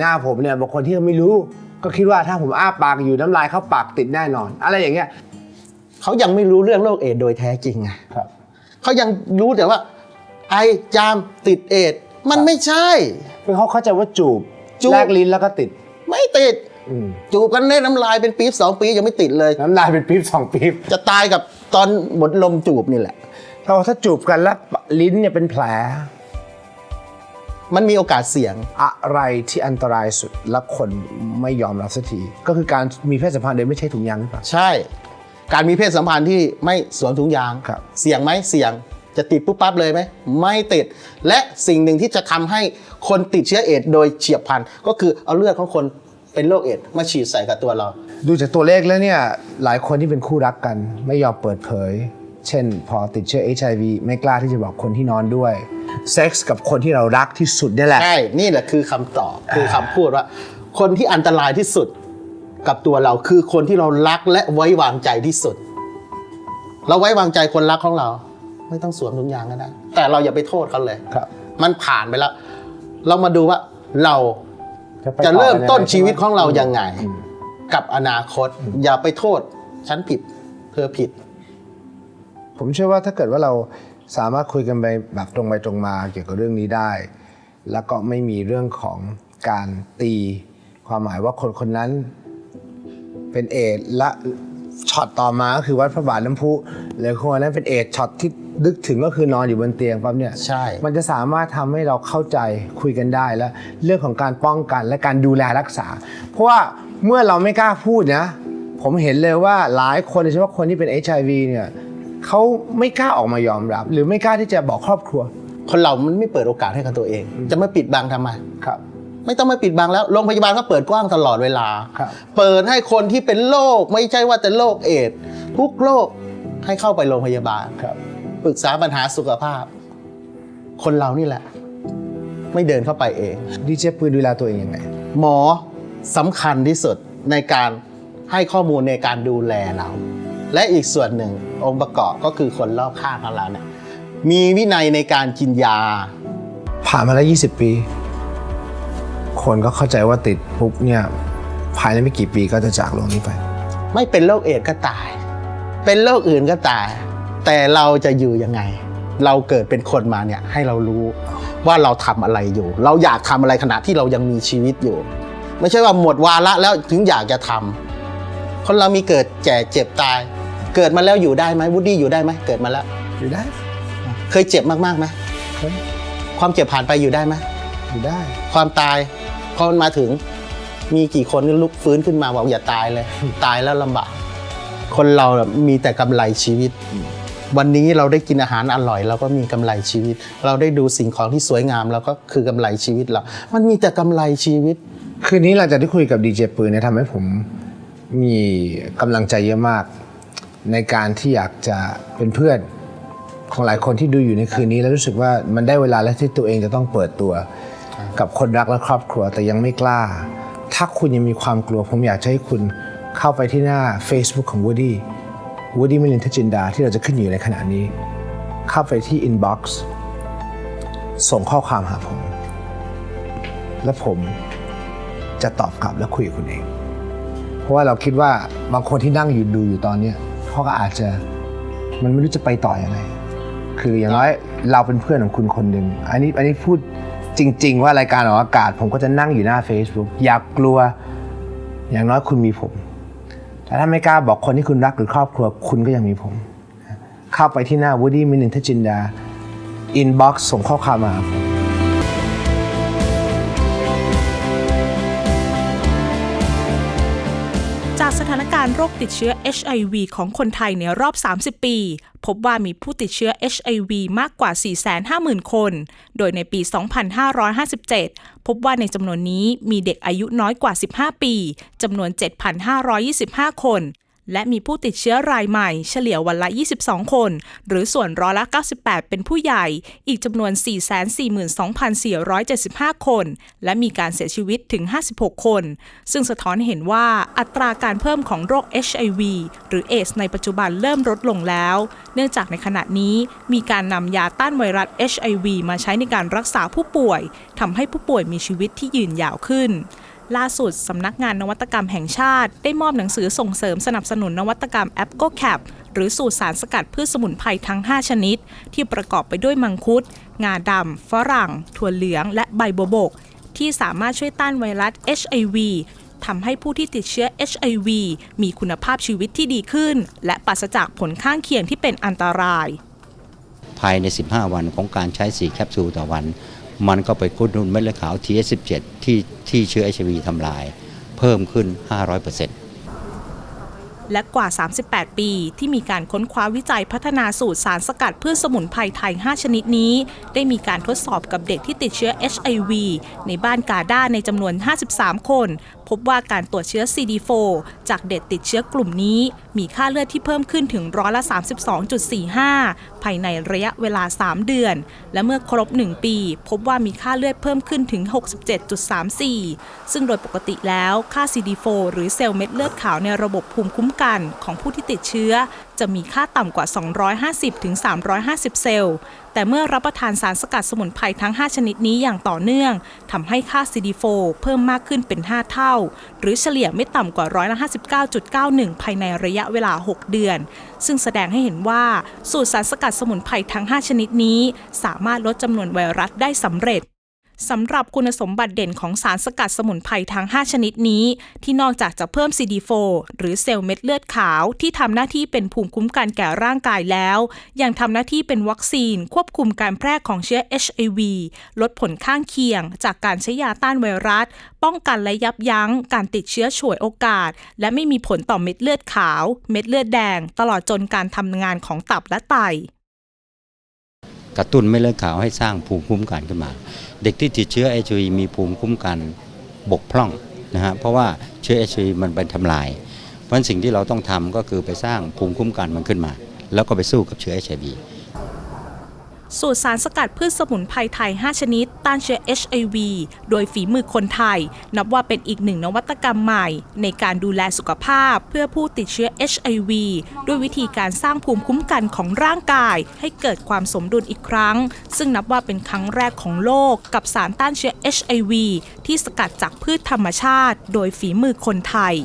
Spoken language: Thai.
หน้าผมเนี่ยบางคนที่ไม่รู้ ก็คิดว่าถ้าผมอ้าปากอยู่น้ำลายเข้าปากติดแน่นอน อะไรอย่างเงี้ยเขายังไม่รู้เรื่องโรคเอดส์โดยแท้จริงไงครับเขายังรู้แต่ว่า ไอจามติดเอดส์มันไม่ใช่ คือเขาเข้าใจว่าจูบจูบ แลกลิ้นแล้วก็ติดไม่ติด อืมจูบกันเล่นน้ำลายเป็นปี๊บสองปีบยังไม่ติดเลย น้ำลายเป็นปี๊บสองปี๊บจะตายกับตอนหมดลมจูบนี่แหละ เราถ้าจูบกันแล้วลิ้นเนี่ยเป็นแผล มันมีโอกาสเสี่ยง อะไรที่อันตรายสุดและคนไม่ยอมรับสักที ก็คือการมีเพศสัมพันธ์โดยไม่ใช่ถุงยางหรือเปล่า ใช่ การมีเพศสัมพันธ์ที่ไม่สวมถุงยาง ครับ เสี่ยงไหมเสี่ยง จะติดปุ๊บปั๊บเลยไหม ไม่ติด และสิ่งหนึ่งที่จะทำให้คนติดเชื้อเอดส์โดยเฉียบพลัน ก็คือเอาเลือดของคนเป็นโรคเอดส์มาฉีดใส่กับตัวเรา ดูจากตัวเลขแล้วเนี่ยหลายคนที่เป็นคู่รักกัน ไม่ยอมเปิดเผย เช่น พอติดเชื้อ HIV ไม่กล้าที่จะบอกคนที่นอนด้วย เซ็กส์กับคนที่เรารักที่สุดนี่แหละ ใช่ นี่แหละคือคำตอบ คือคำพูดว่า คนที่อันตรายที่สุดกับตัวเราคือคนที่เรารักและไว้วางใจที่สุด เราไว้วางใจคนรักของเรา ไม่ต้องสวมถุงยางก็ได้แต่เราอย่าไปโทษเขาเลยครับ มันผ่านไปแล้ว เรามาดูว่าเราไปจะต่อเริ่มต้นยังไงชีวิตของเราใช่ไหมยังไง กับอนาคต อย่าไปโทษ ฉันผิด เธอผิด ผมเชื่อว่าถ้าเกิดว่าเรา สามารถคุยกันไปแบบตรงไปตรงมาเกี่ยวกับเรื่องนี้ได้ แล้วก็ไม่มีเรื่องของการตี ความหมายว่าคนคนนั้นเป็นเอดส์และช็อตต่อมาก็คือวัดพระบาทน้ำพุหรือคนนั้นเป็นเอดส์ช็อตที่นึกถึงก็คือนอนอยู่บนเตียงปั๊บเนี่ยใช่ มันจะสามารถทำให้เราเข้าใจคุยกันได้แล้ว เรื่องของการป้องกันและการดูแลรักษา เพราะว่าเมื่อเราไม่กล้าพูดนะ ผมเห็นเลยว่าหลายคนโดยเฉพาะคนที่เป็น HIV เนี่ย เขาไม่กล้าออกมายอมรับ หรือไม่กล้าที่จะบอกครอบครัว คนเรามันไม่เปิดโอกาสให้กับตัวเอง จะไม่ปิดบังทำไมครับ ไม่ต้องมาปิดบังแล้วโรงพยาบาลก็เปิดกว้างตลอดเวลา ครับ เปิดให้คนที่เป็นโรคไม่ใช่ว่าแต่โรคเอดส์ทุกโรคให้เข้าไปโรงพยาบาล ครับ ปรึกษาปัญหาสุขภาพ คนเรานี่แหละ ไม่เดินเข้าไปเอง ดีเจปืนดูแลตัวเองยังไง หมอสำคัญที่สุดในการให้ข้อมูลในการดูแลเรา และอีกส่วนหนึ่งองค์ประกอบก็คือคนรอบข้างของเราเนี่ยมีวินัยในการกินยา ผ่านมาแล้ว 20 ปี คนก็เข้าใจว่าติดปุ๊บเนี่ยภายในไม่กี่ปีก็จะจากโลกนี้ไป ไม่เป็นโรคเอดส์ก็ตาย เป็นโรคอื่นก็ตาย แต่เราจะอยู่ยังไง เราเกิดเป็นคนมาเนี่ยให้เรารู้ว่าเราทำอะไรอยู่ เราอยากทำอะไรขณะที่เรายังมีชีวิตอยู่ ไม่ใช่ว่าหมดวาระแล้วถึงอยากจะทำคนเรามีเกิดแก่เจ็บตาย เกิดมาแล้วอยู่ได้ไหมวูดดี้อยู่ได้ไหมเกิดมาแล้ว อยู่ได้เคยเจ็บมากๆไหมเฮ้ยความเจ็บผ่านไปอยู่ได้ไหมอยู่ได้ ความตายพอมันมาถึง มีกี่คนที่ลุกฟื้นขึ้นมาบอกอย่าตายเลย ตายแล้วลำบากคนเรามีแต่กำไรชีวิต วันนี้เราได้กินอาหารอร่อย เราก็มีกำไรชีวิต เราได้ดูสิ่งของที่สวยงามเราก็คือกำไรชีวิตเรา มันมีแต่กำไรชีวิต คืนนี้หลังจากที่คุยกับดีเจปืนเนี่ยทำให้ผมมีกำลังใจเยอะมาก ในการที่อยากจะเป็นเพื่อนของหลายคนที่ดูอยู่ในคืนนี้ แล้วรู้สึกว่ามันได้เวลาแล้วที่ตัวเองจะต้องเปิดตัว กับคนรักและครอบครัวแต่ยังไม่กล้า ถ้าคุณยังมีความกลัว ผมอยากจะให้คุณเข้าไปที่หน้า Facebook ของ Woody Woody มิลินทจินดาที่เราจะขึ้นอยู่ในขณะนี้ เข้าไปที่ Inbox ส่งข้อความหาผม และผมจะตอบกลับและคุยกับคุณเอง เพราะว่าเราคิดว่าบางคนที่นั่งอยู่ดูอยู่ตอนนี้ เขาก็อาจจะ มันไม่รู้จะไปต่ออยังไง คืออย่างน้อยเราเป็นเพื่อนของคุณคนหนึ่งอันนี้อันนี้พูดจริง ๆ ว่ารายการออกอากาศ ผมก็จะนั่งอยู่หน้า Facebook อยากกลัว อย่างน้อยคุณมีผมแต่ถ้าไม่กล้าบอกคนที่คุณรักหรือครอบครัวคุณก็ยังมีผม เข้าไปที่หน้า Woody มินินทจินดา inbox ส่งข้อความมาหาผม จากสถานการณ์โรคติดเชื้อ HIV ของคนไทยในรอบ 30 ปี พบว่ามีผู้ติดเชื้อ HIV มากกว่า 450,000 คน โดยในปี 2557 พบว่าในจำนวนนี้มีเด็กอายุน้อยกว่า 15 ปี จำนวน 7,525 คน และมีผู้ติดเชื้อรายใหม่เฉลี่ยวันละ 22 คน หรือส่วนร้อยละ 98 เป็นผู้ใหญ่ อีกจำนวน 442,475 คน และมีการเสียชีวิตถึง 56 คน ซึ่งสะท้อนเห็นว่าอัตราการเพิ่มของโรค HIV หรือเอสในปัจจุบันเริ่มลดลงแล้ว เนื่องจากในขณะนี้มีการนำยาต้านไวรัส HIV มาใช้ในการรักษาผู้ป่วยทำให้ผู้ป่วยมีชีวิตที่ยืนยาวขึ้น ล่าสุด สำนักงานนวัตกรรมแห่งชาติ ได้มอบหนังสือส่งเสริมสนับสนุนนวัตกรรมแอปโกแคปหรือสูตรสารสกัดพืชสมุนไพรทั้ง 5 ชนิด ที่ประกอบไปด้วยมังคุด งาดำฝรั่ง ถั่วเหลือง และใบโบบก ที่สามารถช่วยต้านไวรัส HIV ทำให้ผู้ที่ติดเชื้อ HIV มีคุณภาพชีวิตที่ดีขึ้น และปราศจากผลข้างเคียงที่เป็นอันตราย ภายใน 15 วันของการใช้ 4 แคปซูลต่อวัน มันก็ไปกดนุนเม็ดเลือดขาว TS17 ที่ ที่เชื้อ HIV ทำลาย เพิ่มขึ้น 500%และกว่า 38 ปีที่มีการค้นคว้าวิจัยพัฒนาสูตรสารสกัดพืชสมุนไพรไทย 5 ชนิดนี้ ได้มีการทดสอบกับเด็กที่ติดเชื้อ HIV ในบ้านกาด้าในจำนวน 53 คน พบว่าการตรวจเชื้อ CD4 จากเด็กติดเชื้อกลุ่มนี้ มีค่าเลือดที่เพิ่มขึ้นถึงร้อยละ 32.45 ภายในระยะเวลา 3 เดือน และเมื่อครบ 1 ปี พบว่ามีค่าเลือดเพิ่มขึ้นถึง 67.34 ซึ่งโดยปกติแล้วค่า CD4 หรือเซลล์เม็ดเลือดขาวในระบบภูมิคุ้มกันของผู้ที่ติดเชื้อ จะมีค่าต่ำกว่า 250-350 เซลล์ แต่เมื่อรับประทานสารสกัดสมุนไพรทั้ง 5 ชนิดนี้อย่างต่อเนื่องทำให้ค่า CD4 เพิ่มมากขึ้นเป็น 5 เท่า หรือเฉลี่ยไม่ต่ำกว่าร้อยละ59.91 ภายในระยะเวลา 6 เดือน ซึ่งแสดงให้เห็นว่า สูตรสารสกัดสมุนไพรทั้ง 5 ชนิดนี้ สามารถลดจำนวนไวรัสได้สำเร็จ สำหรับคุณสมบัติเด่นของสารสกัดสมุนไพรทั้ง 5 ชนิดนี้ ที่นอกจากจะเพิ่ม CD4 หรือเซลล์เม็ดเลือดขาว ที่ทำหน้าที่เป็นภูมิคุ้มกันแก่ร่างกายแล้ว ยังทำหน้าที่เป็นวัคซีน ควบคุมการแพร่ของเชื้อ HIV ลดผลข้างเคียง จากการใช้ยาต้านไวรัส ป้องกันและยับยั้ง การติดเชื้อฉวยโอกาส และไม่มีผลต่อเม็ดเลือดขาว เม็ดเลือดแดง ตลอดจนการทำงานของตับและไต กระตุ้นเม็ดเลือดขาวให้สร้างภูมิคุ้มกันขึ้นมา เด็กที่ติดเชื้อเอชวีมีภูมิคุ้มกันบกพร่องนะฮะเพราะว่าเชื้อเอชวีมันไปทำลาย เพราะฉะนั้นสิ่งที่เราต้องทำก็คือไปสร้างภูมิคุ้มกันมันขึ้นมา แล้วก็ไปสู้กับเชื้อ HIV สูตรสารสกัดพืชสมุนไพรไทย 5 ชนิด ต้านเชื้อ HIV โดยฝีมือคนไทย นับว่าเป็นอีกหนึ่งนวัตกรรมใหม่ ในการดูแลสุขภาพเพื่อผู้ติดเชื้อ HIV ด้วยวิธีการสร้างภูมิคุ้มกันของร่างกาย ให้เกิดความสมดุลอีกครั้ง ซึ่งนับว่าเป็นครั้งแรกของโลกกับสารต้านเชื้อ HIV ที่สกัดจากพืชธรรมชาติ โดยฝีมือคนไทย